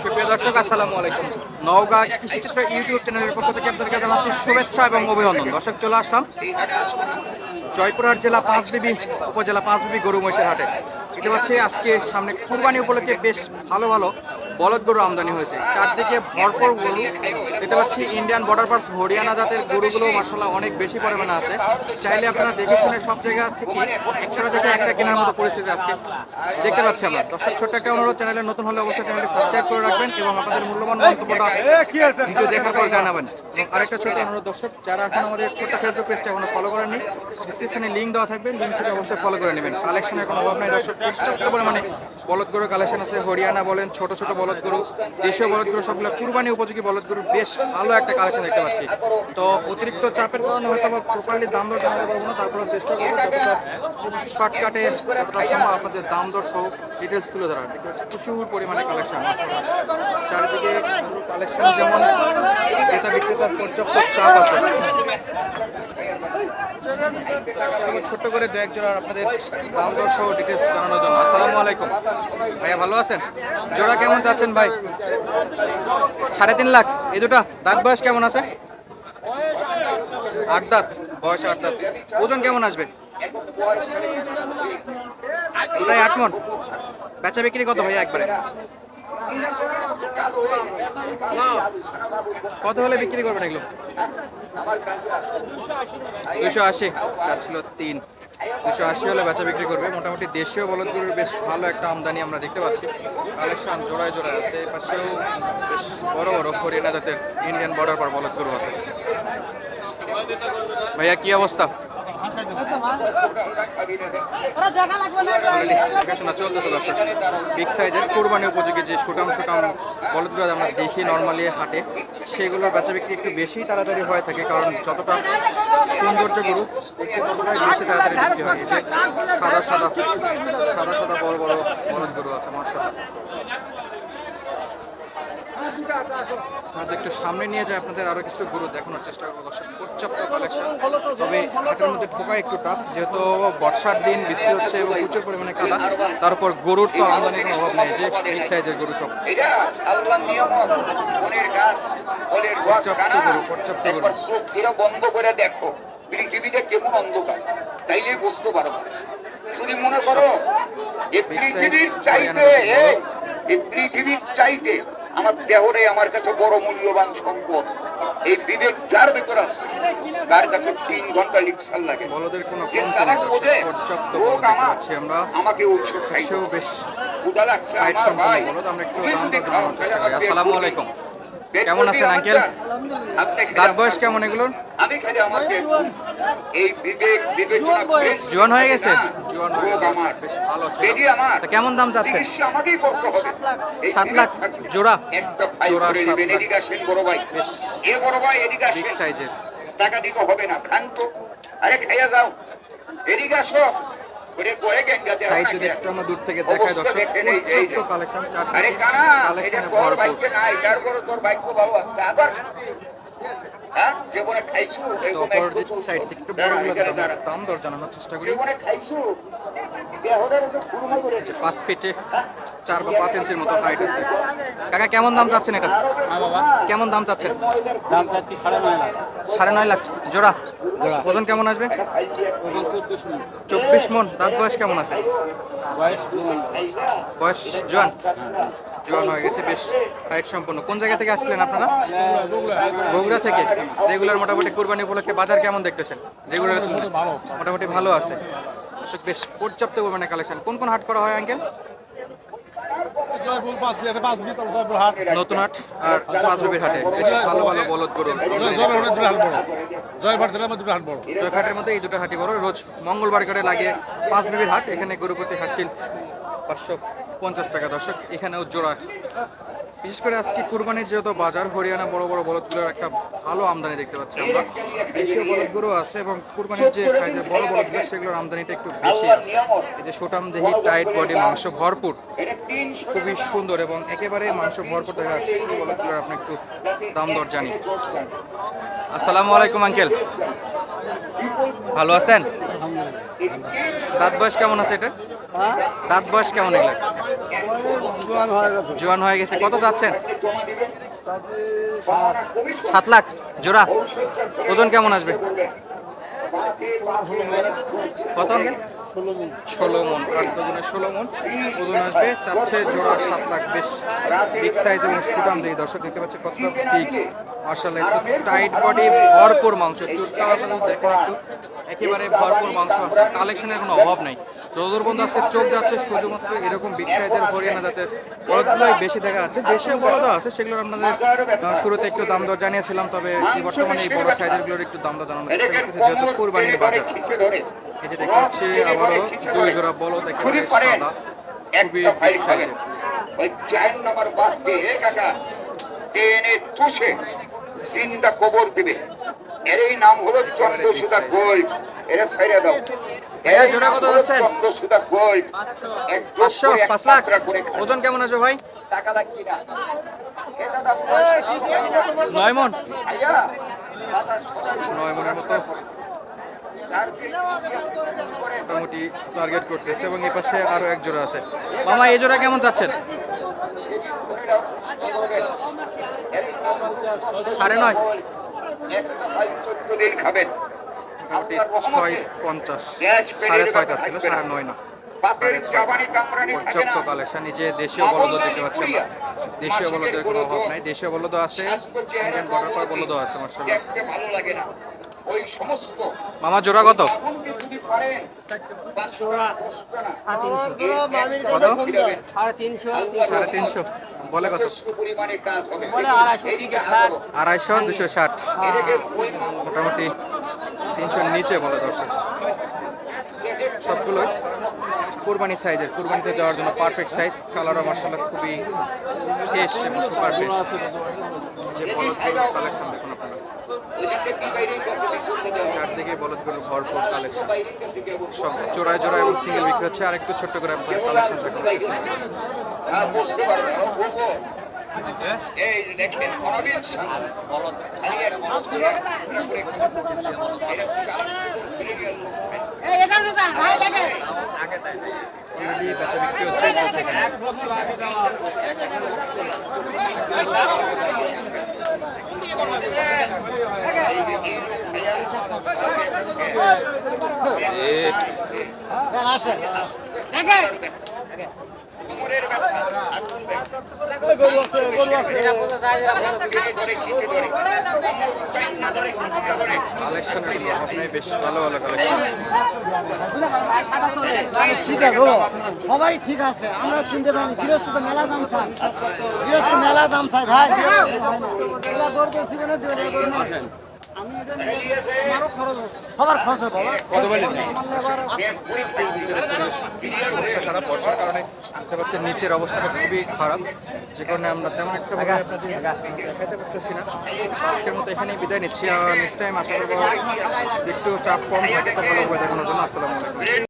সুপ্রিয় দর্শক, আসসালামু আলাইকুম। নওগাঁ কৃষিচিত্র ইউটিউব চ্যানেলের পক্ষ থেকে আপনাদেরকে জানাচ্ছি শুভেচ্ছা এবং অভিনন্দন। দর্শক, চলে আসলাম জয়পুরহাট জেলা পাঁচবিবি উপজেলা পাঁচবিবি গরু মহিষের হাটে। দেখতে পাচ্ছি আজকে সামনে কুরবানি উপলক্ষে বেশ ভালো ভালো বলদ গরু আমদানি হয়েছে। চারদিকে ভরপুর গরু। দেখতে পাচ্ছি ইন্ডিয়ান বর্ডার পার্স হরিয়ানা জাতের গরুগুলো মাসাল্লাহ অনেক বেশি পরিমাণে আছে। চাইলে আপনারা দেখে শুনে সব জায়গা থেকে একশোটা থেকে একটা কেনার মতো পরিস্থিতি আজকে দেখতে পাচ্ছি আমরা। দর্শক ছোট্ট একটা অনুরোধ চ্যানেলে নতুন হলে অবশ্যই চ্যানেলটি সাবস্ক্রাইব করে রাখবেন এবং আপনাদের মূল্যবান মন্তব্যটা ভিডিও দেখার পর জানাবেন। আরেকটা ছোট অনুরোধ দর্শক যারা এখন আমাদের ছোট্ট ফেসবুক পেজটা এখনও ফলো করেননি ডিসক্রিপশনে লিঙ্ক দেওয়া থাকবে। লিঙ্ক থেকে অবশ্যই ফলো করে নেবেন। কালেকশনের কোনো অভাব নাই দর্শক পরিমাণে বলদ গরুর কালেকশন আছে। হরিয়ানা বলেন ছোট ছোট বলদ গরু, দেশীয় বলদ গরু সবগুলো কুরবানি উপযোগী বলদ গরু, বেশ ভালো একটা কালেকশন দেখতে পাচ্ছি। তো অতিরিক্ত চাপের কারণে হয়তো বা প্রপারলি দাম দর জানাতে পারব না তারপরে চেষ্টা করব শর্টকাটে যতটা সম্ভব আপনাদের দাম দর সহ ডিটেলস তুলে ধরার দেখতে পাচ্ছি প্রচুর পরিমাণে কালেকশন চারিদিকে কালেকশন যেমন ক্রেতা বিক্রেতার পর্যাপ্ত চাপ আছে। ছোট্ট করে দু এক জোড়ার আপনাদের দাম দর সহ ডিটেলস জানানোর জন্য। আসসালামু আলাইকুম। ভাইয়া ভালো আছেন? জোড়া কেমন যাচ্ছেন ভাই? সাড়ে তিন লাখ। এই দুটা? দাঁত বয়স কেমন আছে? আট দাঁত। বয়স আট দাঁত। ওজন কেমন আসবে? দুটাই আট মন? বেচা বিক্রি কত ভাইয়া একবারে? কত হলে বিক্রি করবেন এগুলো? দুশো আশি। ছিল তিন। দুশো আশি হলে বেচা বিক্রি করবে। মোটামুটি দেশীয় বলদগুলোর বেশ ভালো একটা আমদানি আমরা দেখতে পাচ্ছি। কালেকশন জোড়ায় জোড়ায় আছে। পাশেও বেশ বড় বড় হরিয়ানা জাতের ইন্ডিয়ান বর্ডার পর বলদগুলো আছে। ভাইয়া কি অবস্থা? দেখাশোনা সাইজের কোরবানি উপযোগী যে সুটাম সুটাম বলদগুলো আমরা দেখি নর্মালি হাটে, সেগুলোর বেচা বিক্রি একটু বেশি তাড়াতাড়ি হয়ে থাকে কারণ যতটা সৌন্দর্য গরু, একটু বেশি তাড়াতাড়ি বিক্রি হয়। যে সাদা সাদা সাদা সাদা বড় বড় বলদ গরু আছে মার্শাল আমাদের একটু সামনে নিয়ে যায় আপনাদের আরও কিছু গরু দেখানোর চেষ্টা করব, দর্শক। পর্যাপ্ত কালেকশন তবে হাটের মধ্যে ঢোকা একটু টাফ যেহেতু বর্ষার দিন বৃষ্টি হচ্ছে এবং প্রচুর পরিমাণে কাদা তারপর গরুর তো আমদানির কোনো অভাব নেই যে বিগ সাইজের গরু সব। পর্যাপ্ত গরু, পর্যাপ্ত বন্ধ করে দেখো পৃথিবীটা কেমন অন্ধকার তাইলে বুঝতে পারো। যদি মনে করো এই পৃথিবীর চাইতে এই পৃথিবীর চাইতে আমার দেহরে আমার কাছে বড় মূল্যবান সম্পদ। এই বিবেক যার ভেতর আছে তার কাছে তিন ঘণ্টা লিকশন লাগে। বলদের কোনো যে তারা বোঝে, লোক আমার, আমরা আমাকে ঔষধ খাই। সেও বেশ ক্ষুধা লাগছে আমার ভাই। আসসালামু আলাইকুম। কেমন আছেন আঙ্কেল? দাঁত বয়স কেমন এগুলোর করে জোয়ান হয়ে গেছে? জোয়ান বেশ ভালো কেমন দাম যাচ্ছে? চিকিৎসা আমাকেই করতে হবে। এই সাত লাখ। জোড়া। জোড়া করে সাত দিবেন লাখ। এদিকে আসেন বড় ভাই। বেশ। এ বড় ভাই এদিকে বিগ আসেন। সাইজের টাকা দিতে হবে না। খান তো। আরে খাইয়া যাও। এদিকে আসো। সাইজ যদি একটু আমরা দূর থেকে দেখাই দর্শক। পর্যাপ্ত কালেকশন এটা কালেকশনে ভরপুর। হ্যাঁ? তো অপোজিট সাইড থেকে একটু বড়গুলো দাম দর জানানোর চেষ্টা করি। পাঁচ ফিটে চার বা পাঁচ ইঞ্চির মতো হাইট আছে। কাকা কেমন দাম চাচ্ছেন এটা? হ্যাঁ কেমন দাম চাচ্ছেন? দাম চাচ্ছি সাড়ে নয় লাখ। সাড়ে নয় লাখ। জোড়া। ওজন কেমন আসবে? চব্বিশ মন। দাঁত বয়স কেমন আছে? বয়স জোয়ান। জোয়ান? হয়ে গেছে বেশ হাইট সম্পন্ন। কোন জায়গা থেকে আসছিলেন আপনারা? বগুড়া থেকে। রেগুলার মোটামুটি কোরবানি উপলক্ষে বাজার কেমন দেখতেছেন? রেগুলার মোটামুটি ভালো। আছে। বেশ পর্যাপ্ত পরিমাণে কালেকশন কোন কোন হাট করা হয় আঙ্কেল জয়পুর পাঁচ লিটার পাঁচ বিতল জয়পুর হাট। নতুন হাট আর পাঁচবিবির হাটে। ভালো ভালো বলদ গরু। জয়পুর হাট বড়। জয়পুর জেলার মধ্যে হাট বড়। জয়ঘাটের মধ্যে এই দুটো হাটই বড়। রোজ মঙ্গলবার করে লাগে পাঁচ বিবির হাট। এখানে গরু প্রতি হাসিল পাঁচশো পঞ্চাশ টাকা দর্শক। এখানেও জোড়া বিশেষ করে আজকে কুরবানির যেহেতু বাজার, হরিয়ানা বড় বড় বলদগুলোর একটা ভালো আমদানি দেখতে পাচ্ছি আমরা। দেশীয় বলদগুলো আছে এবং কুরবানির যে সাইজের বড় বলদগুলো, সেগুলোর আমদানিটা একটু বেশি আছে। এই যে দেহি টাইট বডি, মাংস ভরপুর। খুবই সুন্দর এবং একেবারে মাংস ভরপুর দেখা যাচ্ছে। এই বলদগুলোর আপনি একটু দাম দর জানি আসসালামু আলাইকুম, আঙ্কেল। ভালো আছেন? দাঁত বয়স কেমন আছে এটা? দাঁত বয়স কেমন এগুলো? জোয়ান হয়ে গেছে। কত যাচ্ছেন সাত লাখ। জোড়া। ওজন কেমন আসবে? কত ষোলো মন। আট ষোলো মন। ওজন আসবে চাচ্ছে জোড়া সাত লাখ বেশ বিগ সাইজ এবং সুটাম দিয়ে দর্শক দেখতে পাচ্ছে কতটা বিগ মার্শাল টাইট বডি ভরপুর মাংস। চুরটা আপনাদের দেখেন একটু। একেবারে ভরপুর মাংস আছে। কালেকশনের কোনো অভাব নাই। যতদূর বন্ধু, আজকে চোখ যাচ্ছে শুধুমাত্র এরকম বিগ সাইজের হরিয়ানা জাতের বলদগুলোই বেশি দেখা যাচ্ছে। দেশীয় বলদও আছে, সেগুলোর আপনাদের শুরুতে একটু দাম দর জানিয়েছিলাম, তবে বর্তমানে এই বড় সাইজেরগুলোর একটু দাম দর জানানো চেষ্টা করতেছি, যেহেতু কোরবানির বাজার। এই যে দেখতে পাচ্ছি আবারও দুই জোড়া বলদ একেবারে সাদা। খুবই বিগ সাইজের ওই চার নম্বর বাদকে এ কাকা টেনে চুষে জিন্দা কবর দিবে। এর এই নাম হলো চন্দ্রসুধা গোল্ড। এরা ছাইড়ে দাও। ভাইয়া, জোড়া কত যাচ্ছে? চন্দ্রসুধা গোল্ড। এক দশ পাঁচশো করে এক পাঁচ লাখ। পাত্রা করে খায়। ওজন কেমন আসবে ভাই? টাকা লাগবে না এ দাদা নয় মন। নয় মনের মতো। মোটামুটি টার্গেট করতেছে এবং এই পাশে আরও এক জোড়া আছে। মামা এই জোড়া কেমন যাচ্ছেন সাড়ে নয়। খাবেন ছয় পঞ্চাশ। সাড়ে ছয় সাড়ে নয় না। পর্যাপ্ত কালেকশন এই যে দেশীয় বলদ দেখতে পাচ্ছি আমরা। দেশীয় বলদের কোনো অভাব নাই। দেশীয় বলদ আছে ইন্ডিয়ান বর্ডার বলদ আছে মার্শাল্লাহ দেখতে মামা জোড়া কত? সাড়ে তিনশো সাড়ে তিনশো। বলে কত? যথেষ্ট পরিমাণে কাজ হবে। বলে আড়াইশো দুশো ষাট। মোটামুটি তিনশোর নিচে বলে দর্শক। সবগুলোই কোরবানি সাইজের। কোরবানিতে যাওয়ার জন্য পারফেক্ট সাইজ কালারও মার্শাল্লাহ খুবই ফ্রেশ এবং সুপার ফ্রেশ যে বলদগুলোর কালেকশন দেখুন আপনারা। চারদিকে বলদগুলো ভরপুর কালেকশন সব জোড়ায় জোড়ায় এবং সিঙ্গেল বিক্রি হচ্ছে আর একটু ছোট্ট করে আপনাদের কালেকশন দেখানোর চেষ্টা করছি। সবাই ঠিক আছে আমরা কিনতে পারিনি গৃহস্থ তো মেলা দাম চাই গৃহস্থ মেলা দাম চাই ভাই সবার খরচ হবে খারাপ বর্ষার কারণে দেখতে পাচ্ছেন নিচের অবস্থাটা খুবই খারাপ। যে কারণে আমরা তেমন একটা ভাবে আপনাদের দেখাতে পারতেছি না। আজকের মতো এখানেই বিদায় নিচ্ছি। নেক্সট টাইম আশা করব একটু চাপ কম থাকে তো ভালোভাবে দেখানোর জন্য আসসালামু আলাইকুম।